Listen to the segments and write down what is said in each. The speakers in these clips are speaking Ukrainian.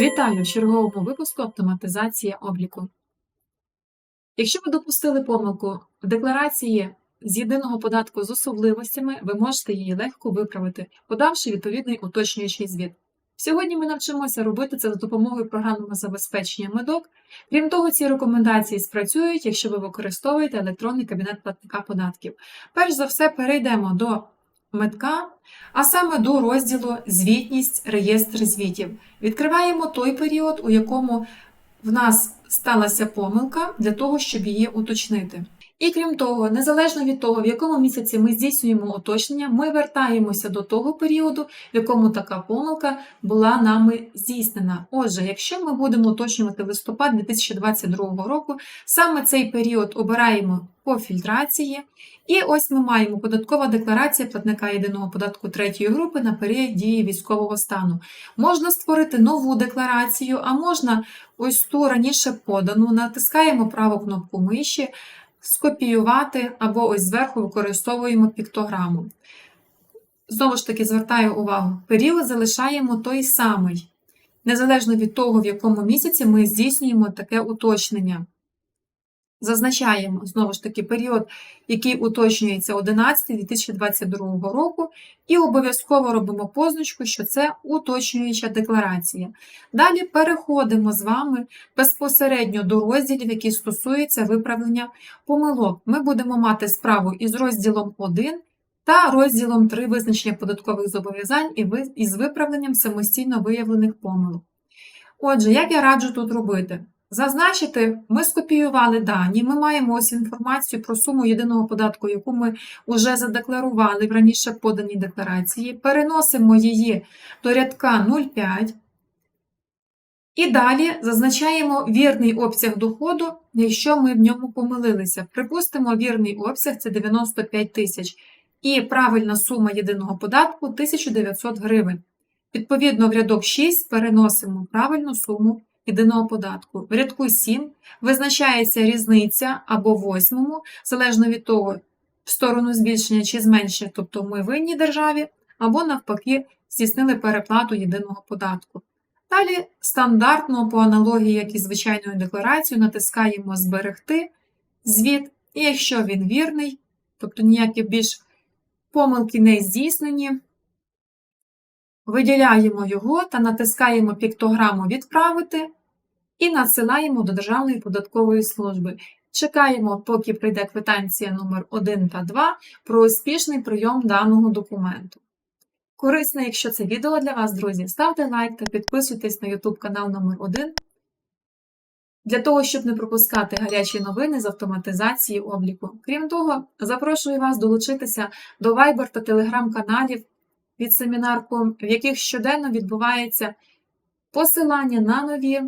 Вітаю в черговому випуску автоматизація обліку. Якщо ви допустили помилку в декларації з єдиного податку з особливостями, ви можете її легко виправити, подавши відповідний уточнюючий звіт. Сьогодні ми навчимося робити це за допомогою програмного забезпечення медок. Крім того, ці рекомендації спрацюють, якщо ви використовуєте електронний кабінет платника податків. Перш за все, перейдемо до медка, а саме до розділу Звітність реєстр звітів. Відкриваємо той період, у якому в нас сталася помилка для того, щоб її уточнити. І крім того, незалежно від того, в якому місяці ми здійснюємо уточнення, ми вертаємося до того періоду, в якому така помилка була нами здійснена. Отже, якщо ми будемо уточнювати листопад 2022 року, саме цей період обираємо по фільтрації. І ось ми маємо податкова декларація платника єдиного податку третьої групи на період дії військового стану. Можна створити нову декларацію, а можна ось ту раніше подану, натискаємо праву кнопку миші, скопіювати або ось зверху використовуємо піктограму. Знову ж таки, звертаю увагу, період залишаємо той самий, незалежно від того, в якому місяці ми здійснюємо таке уточнення. Зазначаємо, знову ж таки, період, який уточнюється 11 2022 року, і обов'язково робимо позначку, що це уточнююча декларація. Далі переходимо з вами безпосередньо до розділів, які стосуються виправлення помилок. Ми будемо мати справу із розділом 1 та розділом 3 визначення податкових зобов'язань із виправленням самостійно виявлених помилок. Отже, як я раджу тут робити? Зазначити, ми скопіювали дані, ми маємо ось інформацію про суму єдиного податку, яку ми вже задекларували в раніше поданій декларації, переносимо її до рядка 0,5. І далі зазначаємо вірний обсяг доходу, якщо ми в ньому помилилися. Припустимо, вірний обсяг це 95 тисяч. І правильна сума єдиного податку 1900 гривень. Відповідно, в рядок 6 переносимо правильну суму єдиного податку. В рядку 7 визначається різниця або восьмому, залежно від того, в сторону збільшення чи зменшення, тобто ми винні державі, або навпаки, здійснили переплату єдиного податку. Далі стандартно, по аналогії, як і звичайною декларацією, натискаємо Зберегти звіт, і якщо він вірний, тобто ніякі більш помилки не здійснені, виділяємо його та натискаємо піктограму Відправити і надсилаємо до Державної податкової служби. Чекаємо, поки прийде квитанція номер 1 та 2 про успішний прийом даного документу. Корисно, якщо це відео для вас, друзі, ставте лайк та підписуйтесь на YouTube канал номер 1 для того, щоб не пропускати гарячі новини з автоматизації обліку. Крім того, запрошую вас долучитися до Viber та Telegram каналів від семінарку, в яких щоденно відбувається посилання на нові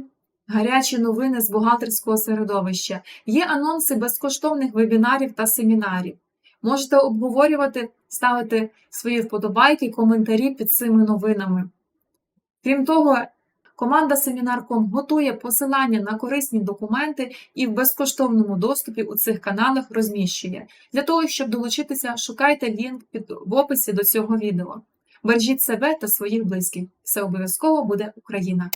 гарячі новини з бухгалтерського середовища. Є анонси безкоштовних вебінарів та семінарів. Можете обговорювати, ставити свої вподобайки, коментарі під цими новинами. Крім того, команда Семінарком готує посилання на корисні документи і в безкоштовному доступі у цих каналах розміщує. Для того, щоб долучитися, шукайте лінк під в описі до цього відео. Бережіть себе та своїх близьких. Все обов'язково буде Україна!